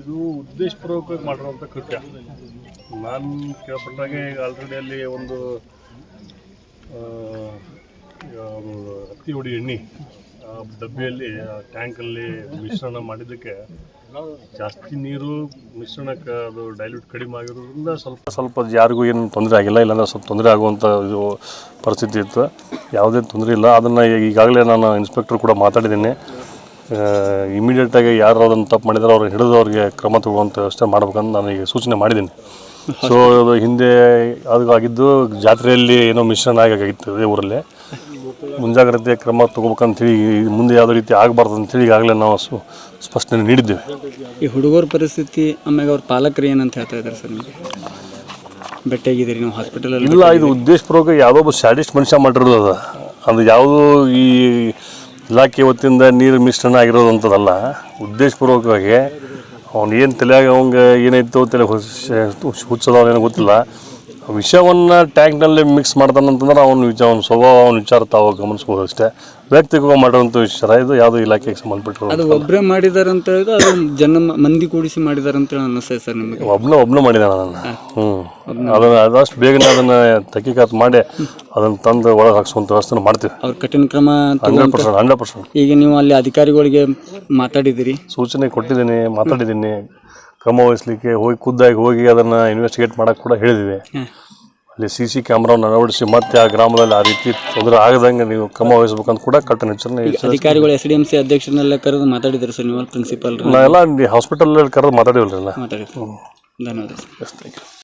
ಇದು ಉದ್ದೇಶಪೂರ್ವಕವಾಗಿ ಮಾಡಿರುವಂಥ ಕೃತ್ಯ. ನಾನು ಕೇಳ್ಪಟ್ಟಾಗೆ ಈಗ ಆಲ್ರೆಡಿ ಅಲ್ಲಿ ಒಂದು ಅಕ್ಕಿ ಹೊಡಿ ಎಣ್ಣೆ ಡಬ್ಬಿಯಲ್ಲಿ ಟ್ಯಾಂಕಲ್ಲಿ ಮಿಶ್ರಣ ಮಾಡಿದ್ದಕ್ಕೆ ಜಾಸ್ತಿ ನೀರು, ಮಿಶ್ರಣಕ್ಕೆ ಅದು ಡೈಲ್ಯೂಟ್ ಕಡಿಮೆ ಆಗಿರೋದ್ರಿಂದ ಸ್ವಲ್ಪ ಸ್ವಲ್ಪ ಯಾರಿಗೂ ಏನು ತೊಂದರೆ ಆಗಿಲ್ಲ, ಇಲ್ಲಾಂದ್ರೆ ಸ್ವಲ್ಪ ತೊಂದರೆ ಆಗುವಂಥ ಇದು ಪರಿಸ್ಥಿತಿ ಇತ್ತು. ಯಾವುದೇ ತೊಂದರೆ ಇಲ್ಲ. ಅದನ್ನು ಈಗಾಗಲೇ ನಾನು ಇನ್ಸ್ಪೆಕ್ಟರ್ ಕೂಡ ಮಾತಾಡಿದ್ದೀನಿ. ಇಮಿಡಿಯೇಟಾಗಿ ಯಾರು ಅದನ್ನು ತಪ್ಪು ಮಾಡಿದ್ರೆ ಅವ್ರು ಹಿಡಿದು ಅವ್ರಿಗೆ ಕ್ರಮ ತಗೊಳ್ಳುವಂಥ ವ್ಯವಸ್ಥೆ ಮಾಡ್ಬೇಕಂತ ನಾನು ಈಗ ಸೂಚನೆ ಮಾಡಿದ್ದೀನಿ. ಸೊ ಅದು ಹಿಂದೆ ಅದು ಆಗಿದ್ದು ಜಾತ್ರೆಯಲ್ಲಿ ಏನೋ ಮಿಶ್ರಣ ಆಗಿತ್ತು ಅದೇ ಊರಲ್ಲಿ. ಮುಂಜಾಗ್ರತೆ ಕ್ರಮ ತಗೋಬೇಕಂತೇಳಿ ಮುಂದೆ ಯಾವುದೇ ರೀತಿ ಆಗಬಾರ್ದು ಅಂತೇಳಿ ಈಗಾಗಲೇ ನಾವು ಸು- ಸ್ಪಷ್ಟನೆ ನೀಡಿದ್ದೇವೆ. ಈ ಹುಡುಗರ ಪರಿಸ್ಥಿತಿ ಆಮ್ಯಾಗ ಅವ್ರ ಪಾಲಕರು ಏನಂತ ಹೇಳ್ತಾ ಇದ್ದಾರೆ ಸರ್ ನಿಮಗೆ? ಭೇಟಿಯಾಗಿದ್ದೀರಿ ನೀವು ಹಾಸ್ಪಿಟಲಲ್ಲಿ ಇಲ್ಲ ಇದು ಉದ್ದೇಶಪೂರ್ವಕ ಯಾವುದೋ ಒಬ್ಬ ಸ್ಯಾಡಿಸ್ಟ್ ಮನುಷ್ಯ ಮಾಡಿರೋದು ಅದು. ಅದು ಯಾವುದೋ ಈ ಇಲಾಖೆ ವತಿಯಿಂದ ನೀರು ಮಿಶ್ರಣ ಆಗಿರೋದು ಅಂಥದ್ದಲ್ಲ ಉದ್ದೇಶಪೂರ್ವಕವಾಗಿ ಅವ್ನು ಏನು ತಲೆಯಾಗ ಅವಂಗೆ ಏನೈತೋ ತಲೆ ಹುಚ್ಚದ ಏನೋ ಗೊತ್ತಿಲ್ಲ. ವಿಷವನ್ನು ಟ್ಯಾಂಕ್ನಲ್ಲಿ ಮಿಕ್ಸ್ ಮಾಡ್ತಾನಂತಂದ್ರೆ ಅವನು ವಿಚ ಅವ್ನ ಸ್ವಭಾವ ಅವ್ನ ವಿಚಾರ ತಾವು ಗಮನಿಸ್ಬೋದು ಅಷ್ಟೇ. ವ್ಯಕ್ತಿಗೂ ಮಾಡಿರುವಂಥ ವಿಚಾರ ಇದು ಯಾವುದೋ ಇಲಾಖೆಗೆ ಸಂಬಂಧಪಟ್ಟಿರೋ ಅದು ಒಬ್ಬರೇ ಮಾಡಿದಾರೆ ಅಂತ ಹೇಳಿದ್ರೆ ಅದು ಜನ ಮಂದಿ ಕೂಡಿಸಿ ಮಾಡಿದ್ದಾರೆ ಅಂತ ಹೇಳಿ ಅನ್ನಿಸ್ತದೆ ಸರ್ ನಿಮಗೆ. ಒಬ್ನ ಒಬ್ನ ಮಾಡಿದ್ದಾನೆ ಅದನ್ನು. ಹ್ಞೂ ಅದನ್ನು ಅದಷ್ಟು ಬೇಗನೆ ಅದನ್ನು ತಕ್ಕಿಕಾತ್ ಮಾಡಿ ಅದನ್ನು ತಂದು ಒಳಗೆ ಹಾಕ್ಸುವಂಥ ವ್ಯವಸ್ಥೆ ಮಾಡ್ತೀವಿ. ಅವ್ರ ಕಠಿಣ ಕ್ರಮ ಹಂಡ್ರೆಡ್ ಪರ್ಸೆಂಟ್ ಹಂಡ್ರೆಡ್ ಪರ್ಸೆಂಟ್. ಈಗ ನೀವು ಅಲ್ಲಿ ಅಧಿಕಾರಿಗಳಿಗೆ ಮಾತಾಡಿದ್ದೀರಿ. ಸೂಚನೆ ಕೊಟ್ಟಿದ್ದೀನಿ ಮಾತಾಡಿದ್ದೀನಿ. ಕ್ರಮ ವಹಿಸ್ಲಿಕ್ಕೆ ಹೋಗಿ ಖುದ್ದಾಗಿ ಹೋಗಿ ಅದನ್ನು ಇನ್ವೆಸ್ಟಿಗೇಟ್ ಮಾಡೋಕ್ಕೆ ಕೂಡ ಹೇಳಿದಿದೆ. ಅಲ್ಲಿ ಸಿ ಸಿ ಕ್ಯಾಮ್ರಾವನ್ನು ಅಳವಡಿಸಿ ಮತ್ತೆ ಆ ಗ್ರಾಮದಲ್ಲಿ ಆ ರೀತಿ ತೊಂದರೆ ಆಗದಂಗೆ ನೀವು ಕ್ರಮ ವಹಿಸಬೇಕಂತ ಕೂಡ ಕಟ್ಟುನಿಟ್ಟಿನ ಅಧಿಕಾರಿಗಳು ಎಸ್ ಡಿ ಎಂ ಸಿ ಅಧ್ಯಕ್ಷರನ್ನೆಲ್ಲ ಕರೆದು ಮಾತಾಡಿದ್ರು ಸರ್ ನೀವು ಪ್ರಿನ್ಸಿಪಲ್ ನಾವೆಲ್ಲ ಹಾಸ್ಪಿಟಲಲ್ಲಿ ಕರೆದು ಮಾತಾಡಿವಲ್ಲ ಧನ್ಯವಾದ